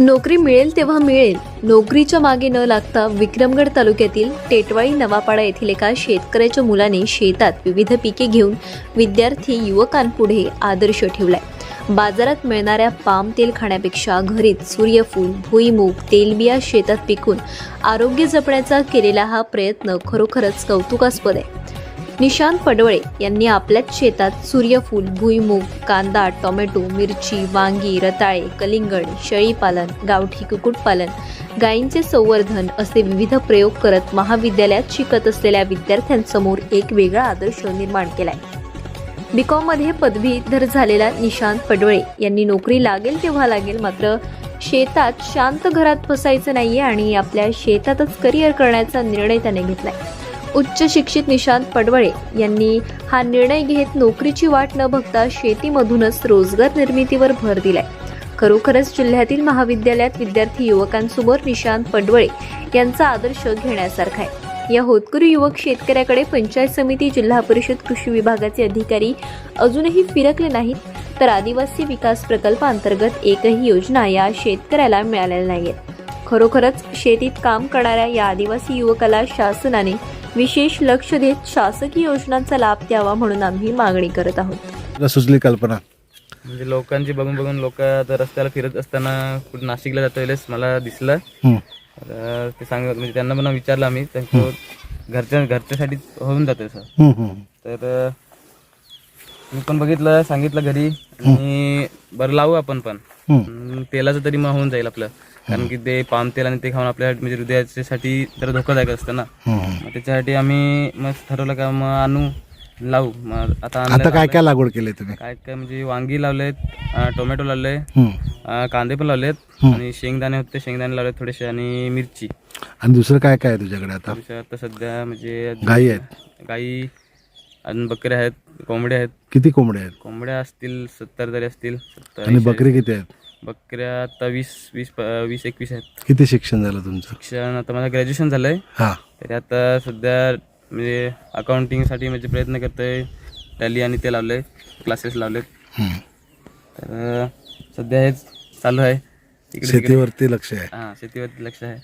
नोकरी मिळेल तेव्हा मिळेल. नोकरीच्या मागे न लागता विक्रमगड तालुक्यातील टेटवाळी नवापाडा येथील एका शेतकऱ्याच्या मुलाने शेतात विविध पिके घेऊन विद्यार्थी युवकांपुढे आदर्श ठेवलाय. बाजारात मिळणाऱ्या पाम तेल खाण्यापेक्षा घरीच सूर्यफूल भुईमूग तेलबिया शेतात पिकून आरोग्य जपण्याचा केलेला हा प्रयत्न खरोखरच कौतुकास्पद आहे. निशांत पडवळे यांनी आपल्याच शेतात सूर्यफूल भुईमूग कांदा टोमॅटो मिरची वांगी रताळे कलिंगड शेळीपालन गावठी कुक्कुटपालन गायींचे संवर्धन असे विविध प्रयोग करत महाविद्यालयात शिकत असलेल्या विद्यार्थ्यांसमोर एक वेगळा आदर्श निर्माण केलाय. बीकॉममध्ये पदवीधर झालेला निशांत पडवळे यांनी नोकरी लागेल तेव्हा लागेल मात्र शेतात शांत घरात बसायचं नाहीये आणि आपल्या शेतातच करिअर करण्याचा निर्णय त्याने घेतलाय. उच्च शिक्षित निशांत पडवळे यांनी हा निर्णय घेत नोकरीची वाट न बघता शेतीमधूनच रोजगार निर्मितीवर भर दिलाय. खरोखरच जिल्ह्यातील महाविद्यालयात विद्यार्थी युवकांसमोर निशांत पडवळे यांचा आदर्श घेण्यासारखा आहे. या होतकरू युवक शेतकऱ्याकडे पंचायत समिती जिल्हा परिषद कृषी विभागाचे अधिकारी अजूनही फिरकले नाहीत तर आदिवासी विकास प्रकल्पांतर्गत एकही योजना या शेतकऱ्याला मिळालेल्या नाहीत खरोखरच शेतीत काम करणाऱ्या या आदिवासी युवकाला शासनाने विशेष लक्ष देत शासकीय योजनांचा लाभ द्यावा म्हणून आम्ही मागणी करत आहोत. तुला सुचली कल्पना. म्हणजे लोकांची बघून बघून लोक आता रस्त्याला फिरत असताना कुठे नाशिकला जाता वेळेस मला दिसलं. हम्म. तर ते सांगत म्हणजे त्यांना पण विचारलं आम्ही त्यांचं घरच्या घरच्यासाठी होऊन जातं सर. हम्म, हम्म. तर मी पण बघितलं सांगितलं घरी आणि बरं लावू आपण पण. हम्म. अं, तेलाचं तरी मग होऊन जाईल आपलं. कारण की ते पाम तेल आणि ते खाऊन आपल्या म्हणजे हृदयाच्यासाठी जरा धोकादायक असतं ना. मग त्याच्यासाठी आम्ही मग ठरवलं का मग आणू लावू. मग आता आणलं- काय काय लागवड केली तुम्ही? काय काय म्हणजे वांगी लावलेत अं, टोमॅटो लावले. अं, कांदे पण लावलेत आणि शेंगदाणे होते शेंगदाणे लावलेत थोडेसे आणि मिरची. आणि दुसरं काय काय आहे तुझ्याकडे आता? थोडेसे आता सध्या म्हणजे गायी आहेत. गाई अजून बकऱ्या आहेत कोंबड्या आहेत. किती कोंबड्या आहेत? कोंबड्या असतील सत्तर तरी असतील सत्तर आणि बकरी किती आहेत. बकऱ्या आता वीस वीस वीस एकवीस आहेत. किती शिक्षण झालं तुमचं? शिक्षण आता माझं ग्रॅज्युएशन झालंय. हा. तरी आता सध्या म्हणजे अकाउंटिंगसाठी म्हणजे प्रयत्न करतोय. टॅली आणि ते लावले क्लासेस लावलेत. हम्म. तर सध्या हेच चालू आहे. तिकडे शेतीवरती लक्ष आहे. हां शेतीवरती लक्ष आहे.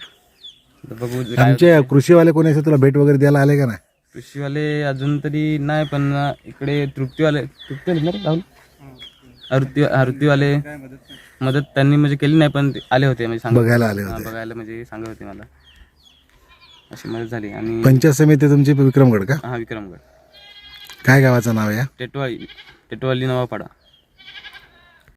तर बघू काय आमचे कृषीवाले कोणी असे तुला भेट वगैरे द्यायला आले का नाही? कृषीवाले अजून तरी नाही पण इकडे तृप्तीवाले तृप्तीवाले ना रे राहुल? हृती हृतीवाले मदत त्यांनी म्हणजे केली नाही पण ते आले होते म्हणजे सांगत बघायला आले हां, होते बघायला म्हणजे सांगत होते मला. अशी मदत झाली आणि पंचायत समिती तुमची विक्रमगड का? हा विक्रमगड. काय गावाचं नाव आहे या? टेटवाई टेटवाली नवापाडा.